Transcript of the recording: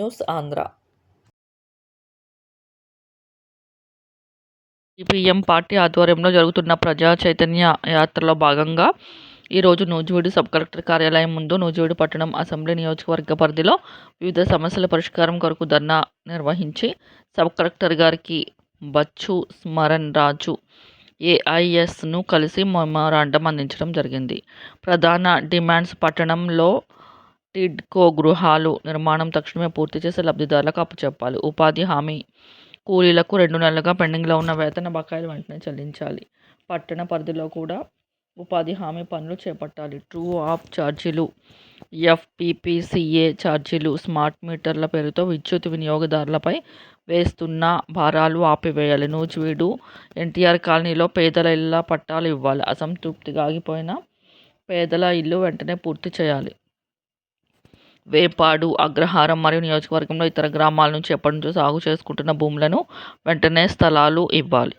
News Andhra CPM party ఆధ్వర్యంలో జరుగుతున్న ప్రజా చైతన్య యాత్రలో భాగంగా ఈరోజు నూజివీడు సబ్ కలెక్టర్ కార్యాలయం ముందు నూజివీడు పట్టణం అసెంబ్లీ నియోజకవర్గ పరిధిలో వివిధ సమస్యల పరిష్కారం కొరకు ధర్నా నిర్వహించి సబ్ కలెక్టర్ గారికి బచ్చు స్మరణ్ రాజు ఏఐఎస్ను కలిసి మెమోరాండం అందించడం జరిగింది. ప్రధాన డిమాండ్స్ పట్టణంలో టిడ్కో గృహాలు నిర్మాణం తక్షణమే పూర్తి చేసి లబ్ధిదారులకు అప్పచెప్పాలి ఉపాధి హామీ కూలీలకు రెండు నెలలుగా పెండింగ్లో ఉన్న వేతన బకాయిలు వెంటనే చెల్లించాలి. పట్టణ పరిధిలో కూడా ఉపాధి హామీ పనులు చేపట్టాలి. ట్రూ ఆఫ్ ఛార్జీలు ఎఫ్పిపిసిఏ ఛార్జీలు స్మార్ట్ మీటర్ల పేరుతో విద్యుత్ వినియోగదారులపై వేస్తున్న భారాలు ఆపివేయాలి. నూజివీడు ఎన్టీఆర్ కాలనీలో పేదల ఇళ్ళ పట్టాలు ఇవ్వాలి. అసంతృప్తిగా ఆగిపోయిన పేదల ఇల్లు వెంటనే పూర్తి చేయాలి. వేపాడు అగ్రహారం మరియు నియోజకవర్గంలో ఇతర గ్రామాల నుంచి ఎప్పటి నుంచో సాగు చేసుకుంటున్న భూములను వెంటనే స్థలాలు ఇవ్వాలి.